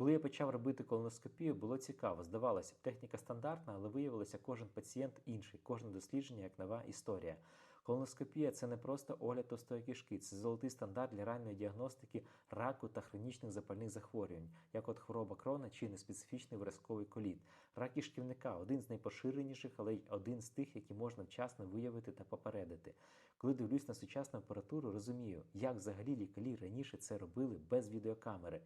Коли я почав робити колоноскопію, було цікаво. Здавалося б, техніка стандартна, але виявилося кожен пацієнт інший, кожне дослідження як нова історія. Колоноскопія це не просто огляд товстої кишки, це золотий стандарт для ранньої діагностики раку та хронічних запальних захворювань, як от хвороба крона чи неспецифічний виразковий коліт. Рак кишківника один з найпоширеніших, але й один з тих, які можна вчасно виявити та попередити. Коли дивлюсь на сучасну апаратуру, розумію, як взагалі лікарі раніше це робили без відеокамери.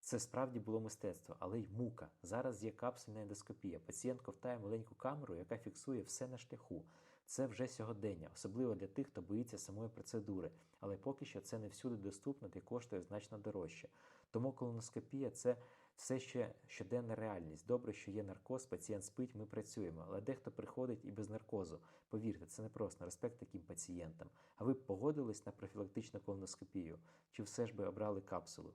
Це справді було мистецтво, але й мука. Зараз є капсульна ендоскопія. Пацієнт ковтає маленьку камеру, яка фіксує все на шляху. Це вже сьогодення, особливо для тих, хто боїться самої процедури. Але поки що це не всюди доступно та коштує значно дорожче. Тому колоноскопія це все ще щоденна реальність. Добре, що є наркоз, пацієнт спить, ми працюємо. Але дехто приходить і без наркозу. Повірте, це не просто респект таким пацієнтам. А ви б погодились на профілактичну колоноскопію? Чи все ж би обрали капсулу?